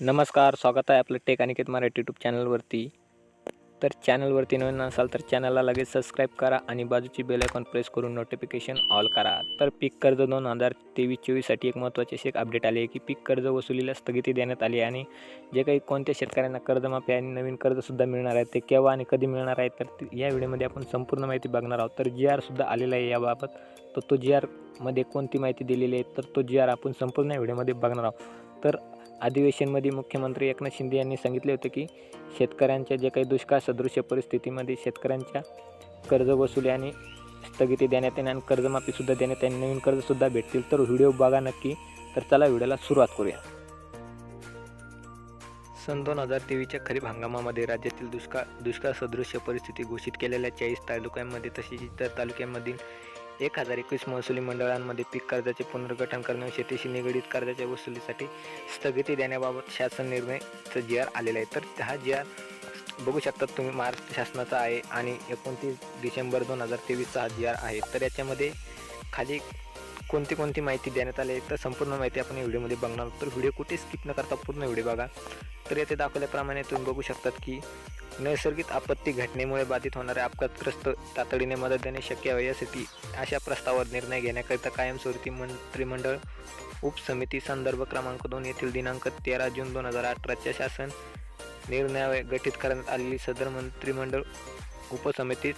नमस्कार स्वागत आहे आपलं टेक अनिकेत मराठी यूट्यूब चॅनलवरती. तर चॅनलवरती नवीन असाल तर चॅनलला लगेच सबस्क्राईब करा आणि बाजूची बेल आयकॉन प्रेस करून नोटिफिकेशन ऑल करा. तर पीक कर्ज दोन हजार तेवीस चोवीससाठी एक महत्त्वाचे अशी एक अपडेट आले आहे की पीक कर्ज वसुलीला स्थगिती देण्यात आली आहे आणि जे काही कोणत्या शेतकऱ्यांना कर्जमाफी आणि नवीन कर्जसुद्धा मिळणार आहे ते केव्हा आणि कधी मिळणार आहे तर या व्हिडिओमध्ये आपण संपूर्ण माहिती बघणार आहोत. तर जी आरसुद्धा आलेला आहे याबाबत. तर तो जी आरमध्ये कोणती माहिती दिलेली आहे तर तो जी आर आपण संपूर्ण या व्हिडिओमध्ये बघणार आहोत. तर अधिवेशनमध्ये मुख्यमंत्री एकनाथ शिंदे यांनी सांगितले होते की शेतकऱ्यांच्या जे काही दुष्काळ सदृश्य परिस्थितीमध्ये शेतकऱ्यांच्या कर्ज वसुली आणि स्थगिती देण्यात येणे आणि कर्जमाफीसुद्धा देण्यात येणे नवीन कर्जसुद्धा भेटतील. तर व्हिडिओ बघा नक्की. तर चला व्हिडिओला सुरुवात करूया. सन दोन हजार तेवीसच्या खरीप हंगामामध्ये राज्यातील दुष्काळ दुष्काळ सदृश्य परिस्थिती घोषित केलेल्या चाळीस तालुक्यांमध्ये तसेच इतर तालुक्यांमधील एक हजार एकवीस महसुली मंडळांमध्ये पीक कर्जाचे पुनर्गठन करणे शेतीशी निगडीत कर्जाच्या वसुलीसाठी स्थगिती देण्याबाबत शासन निर्णयचं जी आर आलेला आहे. तर हा जी आर बघू शकतात तुम्ही महाराष्ट्र शासनाचा आहे आणि एकोणतीस डिसेंबर दोन हजार तेवीसचा हा जी आर आहे. तर याच्यामध्ये खाली कोणती कोणती माहिती देण्यात आली तर संपूर्ण माहिती आपण या व्हिडिओमध्ये बघणार तर व्हिडिओ कुठे स्किप न करता पूर्ण व्हिडिओ बघा. तर येथे दाखवल्याप्रमाणे तुम्ही बघू शकतात की नैसर्गिक आपत्ती घटनेमुळे बाधित होणाऱ्या अपघातग्रस्त तातडीने मदत देणे शक्य आहे. यासाठी अशा प्रस्तावावर निर्णय घेण्याकरिता कायमस्वरूपी मंत्रिमंडळ उपसमिती संदर्भ क्रमांक दोन येथील दिनांक तेरा जून दोन हजार अठराच्या शासन निर्णयावर गठीत करण्यात आलेली सदर मंत्रिमंडळ उपसमितीत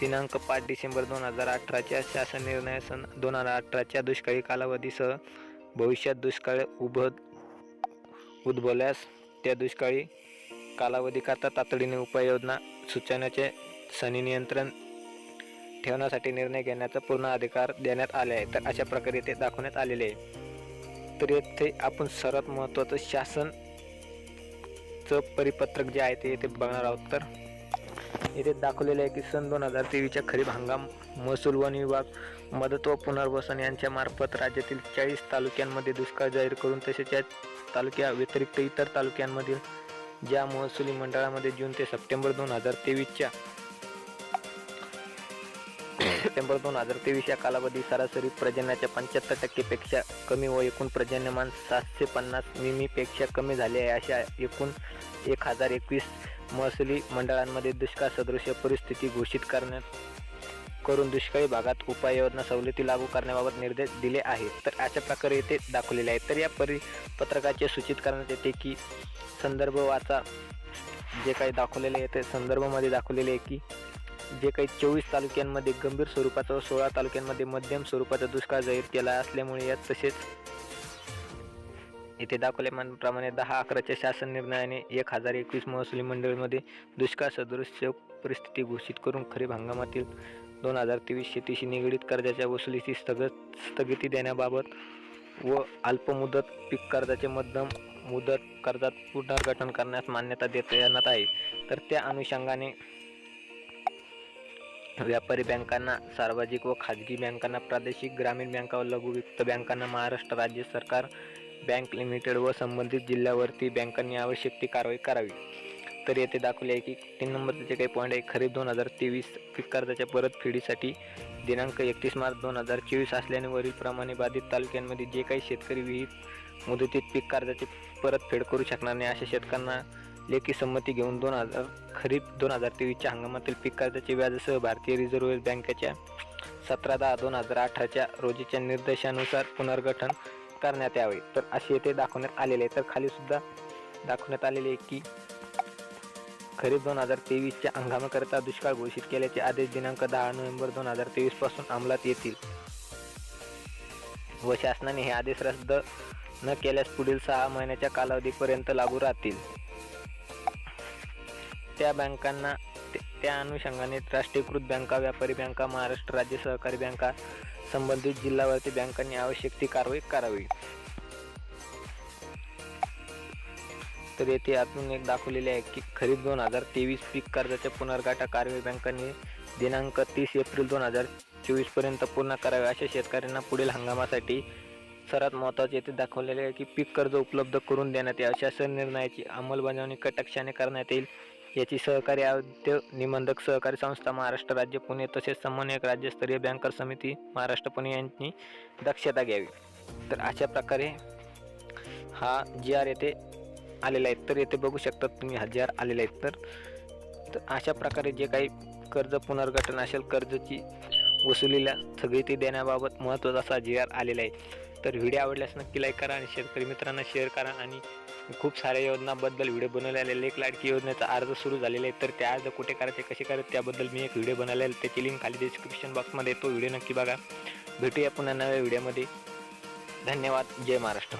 दिनांक पाच डिसेंबर दोन हजार अठराच्या शासन निर्णयासन दोन हजार अठराच्या दुष्काळी कालावधीसह भविष्यात दुष्काळ उभद उद्भवल्यास त्या दुष्काळी कालावधीकरता तातडीने उपाययोजना सुचवण्याचे सनी नियंत्रण ठेवण्यासाठी निर्णय घेण्याचा पूर्ण अधिकार देण्यात आले आहे. तर अशा प्रकारे ते दाखवण्यात आलेले आहे. तर येथे आपण सर्वात महत्त्वाचं शासनचं परिपत्रक जे आहे ते येथे बघणार आहोत. तर येथे दाखवलेले आहे की सन दोन हजार तेवीसच्या खरीप हंगाम महसूल वन विभाग मदत व पुनर्वसन यांच्या मार्फत राज्यातील चाळीस तालुक्यांमध्ये दुष्काळ जाहीर करून तसेच या तालुक्या व्यतिरिक्त इतर तालुक्यांमधील ज्या महसुली मंडळामध्ये जून ते सप्टेंबर दोन हजार तेवीसच्या सप्टेंबर दोन हजार तेवीस या कालावधी सरासरी प्रजननाच्या पंच्याहत्तर टक्केपेक्षा कमी व एकूण पर्जन्यमान सातशे पन्नास मिमीपेक्षा कमी झाले आहे. अशा एकूण एक हजार एकवीस महसुली मंडळांमध्ये दुष्काळ सदृश्य परिस्थिती घोषित करण्यात करून दुष्काळी भागात उपाययोजना सवलती लागू करण्याबाबत निर्देश दिले आहेत. तर अशा प्रकारे येथे दाखवलेले आहेत. तर या परिपत्रकाचे सूचित करण्यात येते की संदर्भ वाचा जे काही दाखवलेले आहे ते संदर्भामध्ये दाखवलेले आहे की जे काही चोवीस तालुक्यांमध्ये गंभीर स्वरूपाचा व सोळा तालुक्यांमध्ये मध्यम स्वरूपाचा दुष्काळ जाहीर केला असल्यामुळे यात तसेच येथे दाखवल्याप्रमाणे दहा अकराच्या शासन निर्णयाने एक हजार एकवीस महसुली मंडळमध्ये दुष्काळ सदृश्य परिस्थिती घोषित करून खरीप हंगामातील दोन हजार तेवीस शेतीशी निगडीत कर्जाच्या वसुलीची स्थगत स्थगिती देण्याबाबत व अल्पमुदत पीक कर्जाचे मध्यम मुदत कर्जात पुनर्गठन करण्यास मान्यता देता येणार आहे. तर त्या अनुषंगाने व्यापारी बँकांना सार्वजनिक व खाजगी बँकांना प्रादेशिक ग्रामीण बँका व लघु वित्त बँकांना महाराष्ट्र राज्य सरकार बँक लिमिटेड व संबंधित जिल्ह्यावरती बँकांनी आवश्यक ती कारवाई करावी. तर येथे दाखवले आहे की तीन नंबरचे जे काही पॉईंट आहे खरीप दोन हजार तेवीस पीक कर्जाच्या परतफेडीसाठी दिनांक एकतीस मार्च दोन हजार चोवीस असल्याने वरीलप्रमाणे बाधित तालुक्यांमध्ये जे काही शेतकरी विहित मुदतीत पीक कर्जाची परतफेड करू शकणार नाही अशा शेतकऱ्यांना लेखी संमती घेऊन दोन हजार खरीप दोन हजार तेवीसच्या हंगामातील पीक कर्जाचे व्याजसह भारतीय रिझर्व्ह बँकेच्या सतरा दहा दोन हजार अठराच्या रोजीच्या निर्देशानुसार पुनर्गठन करण्यात यावे. तर असे येथे दाखवण्यात आलेले आहे तर खाली सुद्धा दाखवण्यात आलेले आहे की खरीप दोन हजार तेवीसच्या हंगामाकरिता दुष्काळ घोषित केल्याचे आदेश दिनांक दहा नोव्हेंबर दोन हजार तेवीसपासून अंमलात येतील. व शासनाने हे आदेश रद्द न केल्यास पुढील सहा महिन्याच्या कालावधीपर्यंत लागू राहतील. त्या बँकांना त्या अनुषंगाने राष्ट्रीयकृत बँका व्यापारी बँका महाराष्ट्र राज्य सहकारी बँका संबंधित जिल्हावरती बँकांनी आवश्यक ती कारवाई करावी. तर येथे अजून एक दाखवलेले आहे की खरीप दोन हजार तेवीस पीक कर्जाच्या पुनर्गाठा कारवाई बँकांनी दिनांक तीस एप्रिल दोन हजार चोवीसपर्यंत पूर्ण करावे अशा शेतकऱ्यांना पुढील हंगामासाठी सर्वात महत्त्वाचे येथे दाखवलेले आहे की पीक कर्ज उपलब्ध करून देण्यात येईल अशा निर्णयाची अंमलबजावणी कटाक्षाने करण्यात येईल. याची सहकारी आद्य निबंधक सहकारी संस्था महाराष्ट्र राज्य पुणे तसेच समन्वयक राज्यस्तरीय बँकर समिती महाराष्ट्र पुणे यांनी दक्षता घ्यावी. तर अशा प्रकारे हा जी आर येथे आलेला आहेत तर येथे बघू शकतात तुम्ही हा जी आर आहेत तर तर अशा प्रकारे जे काही कर्ज पुनर्गठन असेल कर्जची वसुलीला स्थगिती देण्याबाबत महत्त्वाचा असा जी आर आलेला आहे. तर व्हिडिओ आवडल्यास नक्की लाईक करा आणि शेतकरी मित्रांना शेअर करा आणि खूप साऱ्या योजनाबद्दल व्हिडिओ बनवलेला लेख लाडकी योजनेचा अर्ज सुरू झालेला आहे. तर त्या अर्ज कुठे करायचे कसे करायचे त्याबद्दल मी एक व्हिडिओ बनवलेला आहे. त्याची लिंक खाली डिस्क्रिप्शन बॉक्समध्ये तो व्हिडिओ नक्की बघा. भेटूया पुन्हा नव्या व्हिडिओमध्ये धन्यवाद. जय महाराष्ट्र.